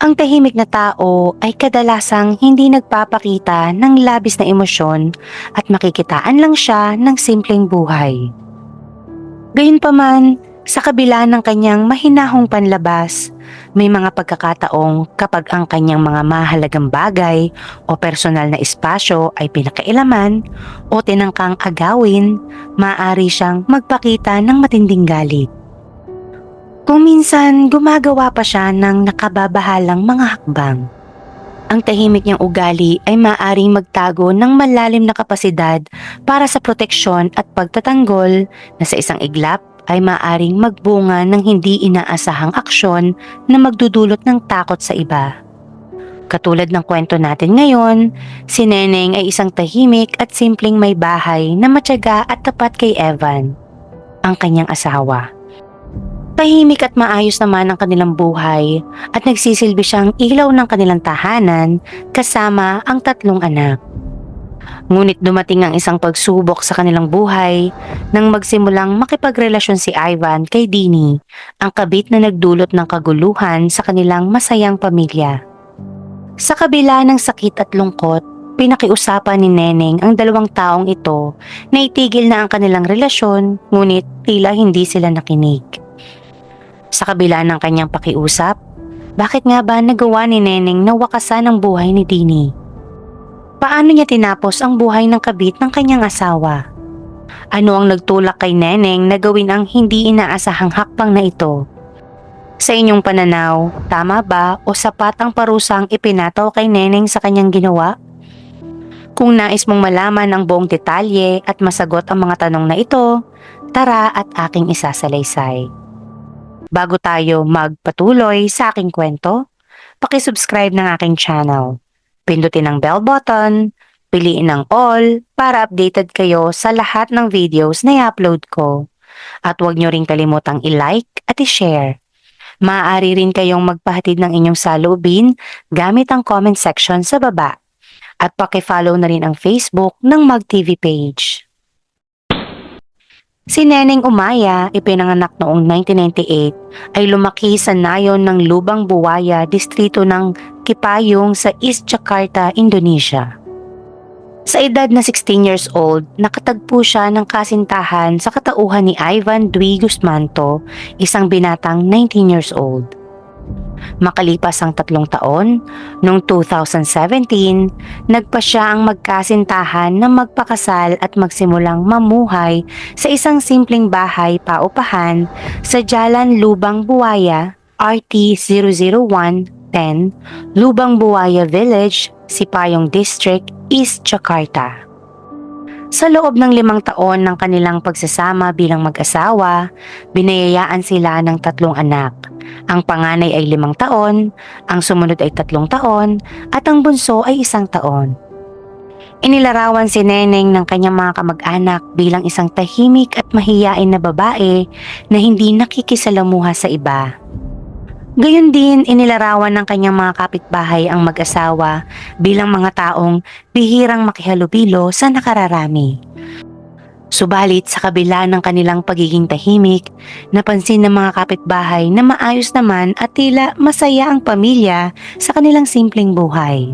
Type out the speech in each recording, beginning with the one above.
Ang tahimik na tao ay kadalasang hindi nagpapakita ng labis na emosyon at makikitaan lang siya ng simpleng buhay. Gayunpaman, sa kabila ng kanyang mahinahong panlabas, may mga pagkakataong kapag ang kanyang mga mahalagang bagay o personal na espasyo ay pinakailaman o tinangkang agawin, maaari siyang magpakita ng matinding galit. Kung minsan gumagawa pa siya ng nakababahalang mga hakbang. Ang tahimik niyang ugali ay maaaring magtago ng malalim na kapasidad para sa proteksyon at pagtatanggol na sa isang iglap ay maaaring magbunga ng hindi inaasahang aksyon na magdudulot ng takot sa iba. Katulad ng kwento natin ngayon, si Neneng ay isang tahimik at simpleng may bahay na matyaga at tapat kay Evan, ang kanyang asawa. Tahimik at maayos naman ang kanilang buhay at nagsisilbi siyang ilaw ng kanilang tahanan kasama ang tatlong anak. Ngunit dumating ang isang pagsubok sa kanilang buhay nang magsimulang makipagrelasyon si Ivan kay Dini, ang kabit na nagdulot ng kaguluhan sa kanilang masayang pamilya. Sa kabila ng sakit at lungkot, pinakiusapan ni Neneng ang dalawang taong ito na itigil na ang kanilang relasyon ngunit tila hindi sila nakinig. Sa kabila ng kanyang pakiusap, bakit nga ba nagawa ni Neneng na wakasan ang buhay ni Dini? Paano niya tinapos ang buhay ng kabit ng kanyang asawa? Ano ang nagtulak kay Neneng na gawin ang hindi inaasahang hakbang na ito? Sa inyong pananaw, tama ba o sapat ang parusang ipinataw kay Neneng sa kanyang ginawa? Kung nais mong malaman ang buong detalye at masagot ang mga tanong na ito, tara at aking isasalaysay. Bago tayo magpatuloy sa aking kwento, pakisubscribe ng aking channel. Pindutin ang bell button, piliin ang all para updated kayo sa lahat ng videos na i-upload ko. At huwag nyo ring kalimutang i-like at i-share. Maaari rin kayong magpahatid ng inyong saloobin gamit ang comment section sa baba. At pakifollow na rin ang Facebook ng MagTV page. Si Neneng Umaya, ipinanganak noong 1998, ay lumaki sa nayon ng Lubang Buwaya, distrito ng Kipayong sa East Jakarta, Indonesia. Sa edad na 16 years old, nakatagpo siya ng kasintahan sa katauhan ni Ivan Dwi Guzmanto, isang binatang 19 years old. Makalipas ang tatlong taon, noong 2017, nagpa siya ang magkasintahan na magpakasal at magsimulang mamuhay sa isang simpleng bahay paupahan sa Jalan Lubang Buaya, RT 00110, Lubang Buaya Village, Sipayong District, East Jakarta. Sa loob ng limang taon ng kanilang pagsasama bilang mag-asawa, binayayaan sila ng tatlong anak. Ang panganay ay limang taon, ang sumunod ay tatlong taon, at ang bunso ay isang taon. Inilarawan si Neneng ng kanyang mga kamag-anak bilang isang tahimik at mahiyain na babae na hindi nakikisalamuha sa iba. Gayon din inilarawan ng kanyang mga kapitbahay ang mag-asawa bilang mga taong bihirang makihalubilo sa nakararami. Subalit sa kabila ng kanilang pagiging tahimik, napansin ng mga kapitbahay na maayos naman at tila masaya ang pamilya sa kanilang simpleng buhay.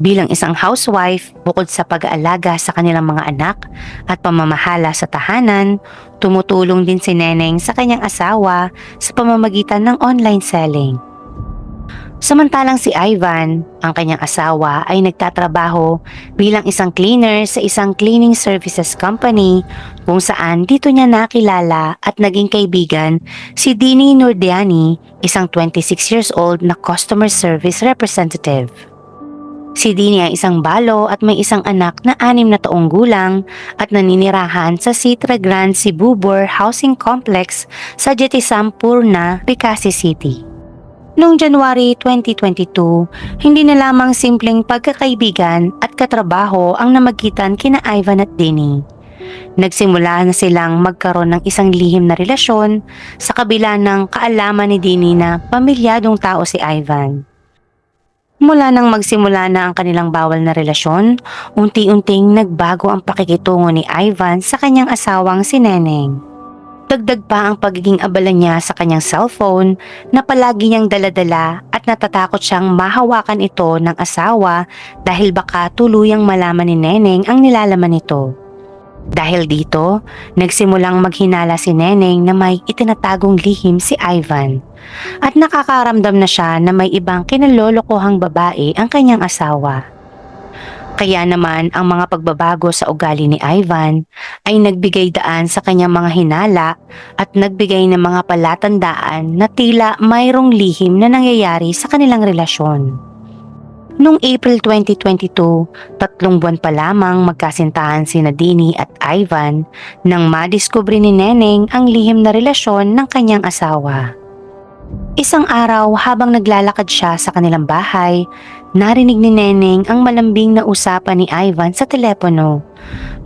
Bilang isang housewife, bukod sa pag-aalaga sa kanilang mga anak at pamamahala sa tahanan, tumutulong din si Neneng sa kanyang asawa sa pamamagitan ng online selling. Samantalang si Ivan, ang kanyang asawa, ay nagtatrabaho bilang isang cleaner sa isang cleaning services company kung saan dito niya nakilala at naging kaibigan si Dini Nordiani, isang 26 years old na customer service representative. Si Dini ay isang balo at may isang anak na anim na taong gulang at naninirahan sa Citra Grand Cibubur Housing Complex sa Jetisam Purna, Picasi City. Noong January 2022, hindi na lamang simpleng pagkakaibigan at katrabaho ang namagitan kina Ivan at Dini. Nagsimula na silang magkaroon ng isang lihim na relasyon sa kabila ng kaalaman ni Dini na pamilyadong tao si Ivan. Mula nang magsimula na ang kanilang bawal na relasyon, unti-unting nagbago ang pakikitungo ni Ivan sa kanyang asawang si Neneng. Dagdag pa ang pagiging abala niya sa kanyang cellphone na palagi niyang daladala at natatakot siyang mahawakan ito ng asawa dahil baka tuluyang malaman ni Neneng ang nilalaman nito. Dahil dito, nagsimulang maghinala si Neneng na may itinatagong lihim si Ivan at nakakaramdam na siya na may ibang kinalolokohang babae ang kanyang asawa. Kaya naman ang mga pagbabago sa ugali ni Ivan ay nagbigay daan sa kanyang mga hinala at nagbigay ng mga palatandaan na tila mayroong lihim na nangyayari sa kanilang relasyon. Noong April 2022, tatlong buwan pa lamang magkasintahan si Nadine at Ivan nang madiskubre ni Neneng ang lihim na relasyon ng kanyang asawa. Isang araw habang naglalakad siya sa kanilang bahay, narinig ni Neneng ang malambing na usapan ni Ivan sa telepono.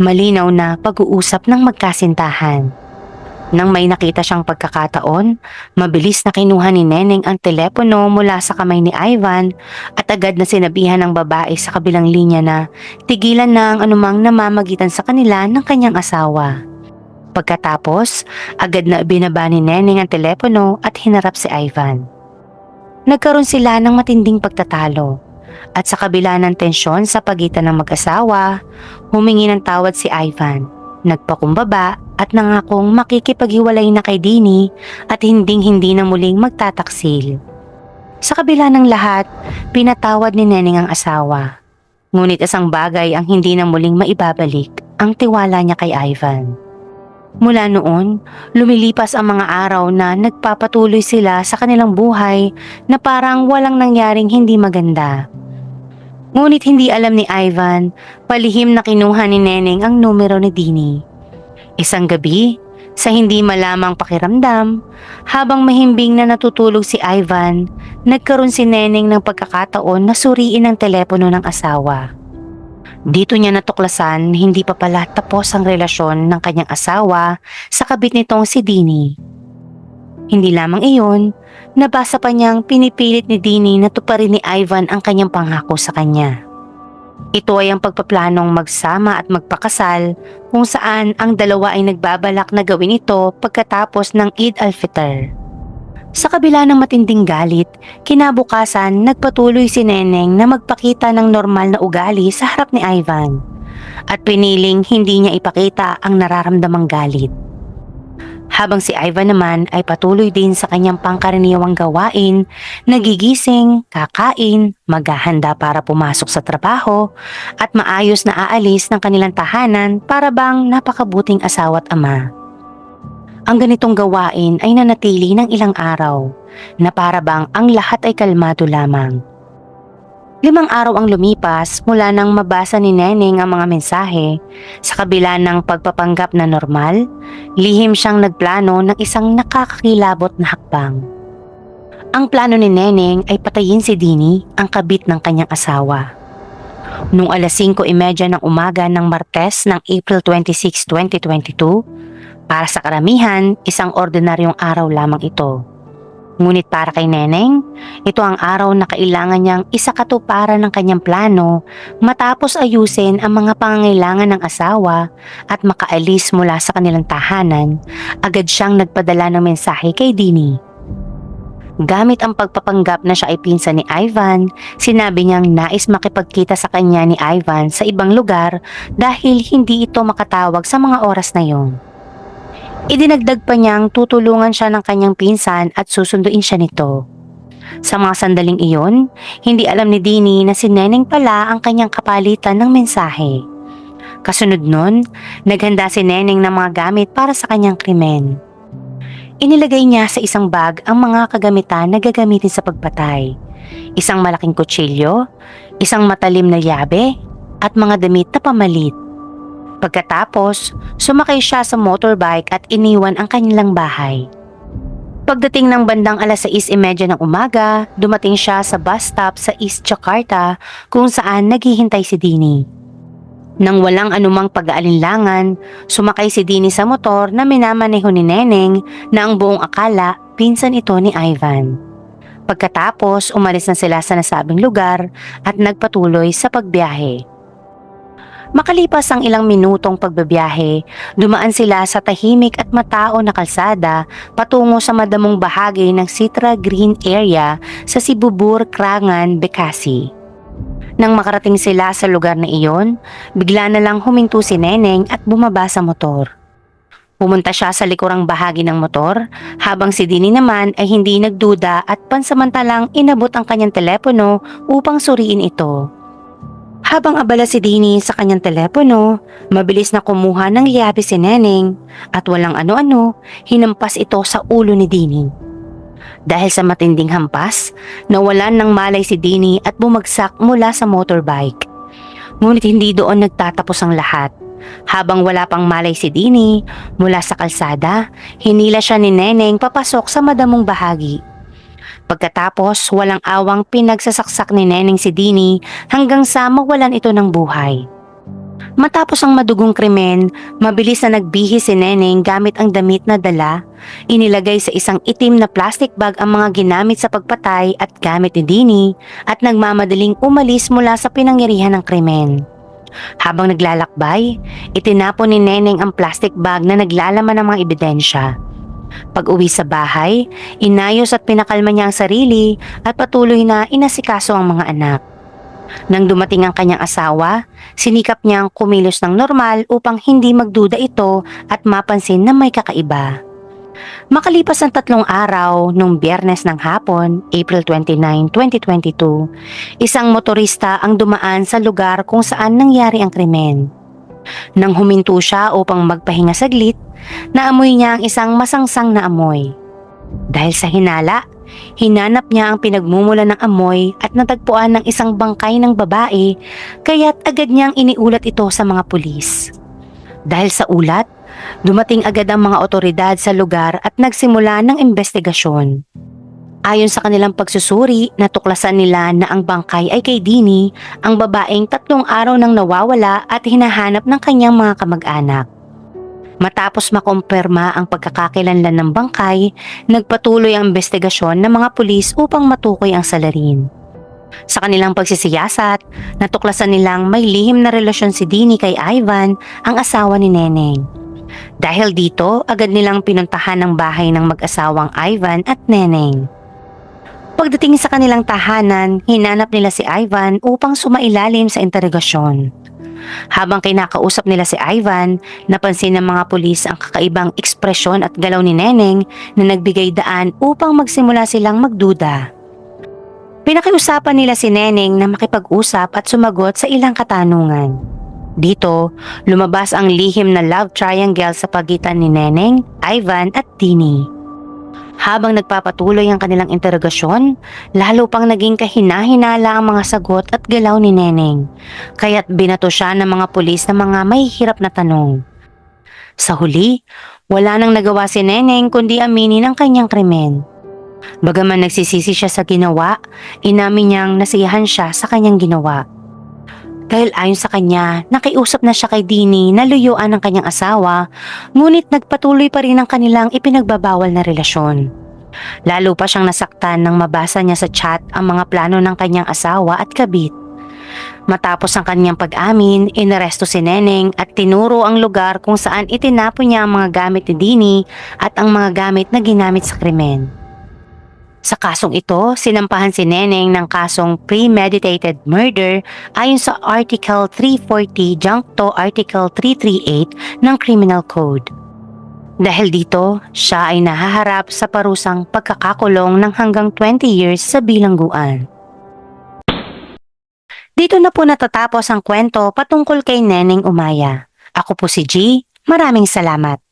Malinaw na pag-uusap ng magkasintahan. Nang may nakita siyang pagkakataon, mabilis na kinuha ni Neneng ang telepono mula sa kamay ni Ivan at agad na sinabihan ng babae sa kabilang linya na tigilan na ang anumang namamagitan sa kanila ng kanyang asawa. Pagkatapos, agad na binaba ni Neneng ang telepono at hinarap si Ivan. Nagkaroon sila ng matinding pagtatalo at sa kabila ng tensyon sa pagitan ng mag-asawa, humingi ng tawad si Ivan nagpakumbaba at nangakong makikipaghiwalay na kay Dini at hinding-hindi na muling magtataksil. Sa kabila ng lahat, pinatawad ni Neneng ang asawa. Ngunit isang bagay ang hindi na muling maibabalik, ang tiwala niya kay Ivan. Mula noon, lumilipas ang mga araw na nagpapatuloy sila sa kanilang buhay na parang walang nangyaring hindi maganda. Ngunit hindi alam ni Ivan, palihim na kinuha ni Neneng ang numero ni Dini. Isang gabi, sa hindi malamang pakiramdam, habang mahimbing na natutulog si Ivan, nagkaroon si Neneng ng pagkakataon na suriin ang telepono ng asawa. Dito niya natuklasan hindi pa pala tapos ang relasyon ng kanyang asawa sa kabit nitong si Dini. Hindi lamang iyon, nabasa pa niyang pinipilit ni Dini na tuparin ni Ivan ang kanyang pangako sa kanya. Ito ay ang pagpaplanong magsama at magpakasal kung saan ang dalawa ay nagbabalak na gawin ito pagkatapos ng Eid al-Fitr. Sa kabila ng matinding galit, kinabukasan nagpatuloy si Neneng na magpakita ng normal na ugali sa harap ni Ivan at piniling hindi niya ipakita ang nararamdamang galit. Habang si Ivan naman ay patuloy din sa kanyang pangkaraniwang gawain, nagigising, kakain, maghahanda para pumasok sa trabaho, at maayos na aalis ng kanilang tahanan para bang napakabuting asawa't ama. Ang ganitong gawain ay nanatili ng ilang araw na para bang ang lahat ay kalmado lamang. Limang araw ang lumipas mula nang mabasa ni Neneng ang mga mensahe. Sa kabila ng pagpapanggap na normal, lihim siyang nagplano ng isang nakakakilabot na hakbang. Ang plano ni Neneng ay patayin si Dini, ang kabit ng kanyang asawa. Noong alas 5.30 ng umaga ng Martes ng April 26, 2022, para sa karamihan, isang ordinaryong araw lamang ito. Ngunit para kay Neneng, ito ang araw na kailangan niyang isakatuparan ng kanyang plano matapos ayusin ang mga pangangailangan ng asawa at makaalis mula sa kanilang tahanan, agad siyang nagpadala ng mensahe kay Dini. Gamit ang pagpapanggap na siya ay pinsan ni Ivan, sinabi niyang nais makipagkita sa kanya ni Ivan sa ibang lugar dahil hindi ito makatawag sa mga oras na iyon. Idinagdag pa niyang tutulungan siya ng kanyang pinsan at susunduin siya nito. Sa mga sandaling iyon, hindi alam ni Dini na si Neneng pala ang kanyang kapalitan ng mensahe. Kasunod nun, naghanda si Neneng ng mga gamit para sa kanyang krimen. Inilagay niya sa isang bag ang mga kagamitan na gagamitin sa pagpatay. Isang malaking kutsilyo, isang matalim na yabe, at mga damit na pamalit. Pagkatapos, sumakay siya sa motorbike at iniwan ang kanilang bahay. Pagdating ng bandang alas 6.30 ng umaga, dumating siya sa bus stop sa East Jakarta kung saan naghihintay si Dini. Nang walang anumang pag-aalinlangan, sumakay si Dini sa motor na minamaneho ni Neneng na ang buong akala pinsan ito ni Ivan. Pagkatapos, umalis na sila sa nasabing lugar at nagpatuloy sa pagbiyahe. Makalipas ang ilang minutong pagbabiyahe, dumaan sila sa tahimik at matao na kalsada patungo sa madamong bahagi ng Citra Green Area sa Sibubur, Krangan, Bekasi. Nang makarating sila sa lugar na iyon, bigla na lang huminto si Neneng at bumaba sa motor. Pumunta siya sa likurang bahagi ng motor, habang si Dini naman ay hindi nagduda at pansamantalang inabot ang kanyang telepono upang suriin ito. Habang abala si Dini sa kanyang telepono, mabilis na kumuha ng liyabi si Neneng at walang ano-ano, hinampas ito sa ulo ni Dini. Dahil sa matinding hampas, nawalan ng malay si Dini at bumagsak mula sa motorbike. Ngunit hindi doon nagtatapos ang lahat. Habang wala pang malay si Dini, mula sa kalsada, hinila siya ni Neneng papasok sa madamong bahagi. Pagkatapos, walang awang pinagsasaksak ni Neneng si Dini hanggang sa mawalan ito ng buhay. Matapos ang madugong krimen, mabilis na nagbihi si Neneng gamit ang damit na dala. Inilagay sa isang itim na plastic bag ang mga ginamit sa pagpatay at gamit ni Dini at nagmamadaling umalis mula sa pinangyarihan ng krimen. Habang naglalakbay, itinapon ni Neneng ang plastic bag na naglalaman ng mga ebidensya. Pag uwi sa bahay, inayos at pinakalma niya ang sarili at patuloy na inasikaso ang mga anak. Nang dumating ang kanyang asawa, sinikap niyang kumilos ng normal upang hindi magduda ito at mapansin na may kakaiba. Makalipas ang tatlong araw, nung biyernes ng hapon, April 29, 2022, isang motorista ang dumaan sa lugar kung saan nangyari ang krimen. Nang huminto siya upang magpahinga saglit, naamoy niya ang isang masangsang na amoy. Dahil sa hinala, hinanap niya ang pinagmumula ng amoy at natagpuan ng isang bangkay ng babae kaya't agad niyang iniulat ito sa mga pulis. Dahil sa ulat, dumating agad ang mga otoridad sa lugar at nagsimula ng investigasyon. Ayon sa kanilang pagsusuri, natuklasan nila na ang bangkay ay kay Dini, ang babaeng tatlong araw nang nawawala at hinahanap ng kanyang mga kamag-anak. Matapos makumpirma ang pagkakakilanlan ng bangkay, nagpatuloy ang investigasyon ng mga pulis upang matukoy ang salarin. Sa kanilang pagsisiyasat, natuklasan nilang may lihim na relasyon si Dini kay Ivan, ang asawa ni Neneng. Dahil dito, agad nilang pinuntahan ang bahay ng mag-asawang Ivan at Neneng. Pagdating sa kanilang tahanan, hinanap nila si Ivan upang sumailalim sa interogasyon. Habang kinakausap nila si Ivan, napansin ng mga pulis ang kakaibang ekspresyon at galaw ni Neneng na nagbigay daan upang magsimula silang magduda. Pinakiusapan nila si Neneng na makipag-usap at sumagot sa ilang katanungan. Dito, lumabas ang lihim na love triangle sa pagitan ni Neneng, Ivan at Dini. Habang nagpapatuloy ang kanilang interogasyon, lalo pang naging kahina-hinala ang mga sagot at galaw ni Neneng. Kaya't binato siya ng mga pulis na mga mahihirap na tanong. Sa huli, wala nang nagawa si Neneng kundi aminin ang kanyang krimen. Bagaman nagsisisi siya sa ginawa, inamin niyang nasiyahan siya sa kanyang ginawa. Dahil ayon sa kanya, nakiusap na siya kay Dini na luyuan ang kanyang asawa, ngunit nagpatuloy pa rin ang kanilang ipinagbabawal na relasyon. Lalo pa siyang nasaktan nang mabasa niya sa chat ang mga plano ng kanyang asawa at kabit. Matapos ang kanyang pag-amin, inaresto si Neneng at tinuro ang lugar kung saan itinapon niya ang mga gamit ni Dini at ang mga gamit na ginamit sa krimen. Sa kasong ito, sinampahan si Neneng ng kasong premeditated murder ayon sa Article 340 Juncto Article 338 ng Criminal Code. Dahil dito, siya ay nahaharap sa parusang pagkakakulong ng hanggang 20 years sa bilangguan. Dito na po natatapos ang kwento patungkol kay Neneng Umaya. Ako po si G. Maraming salamat.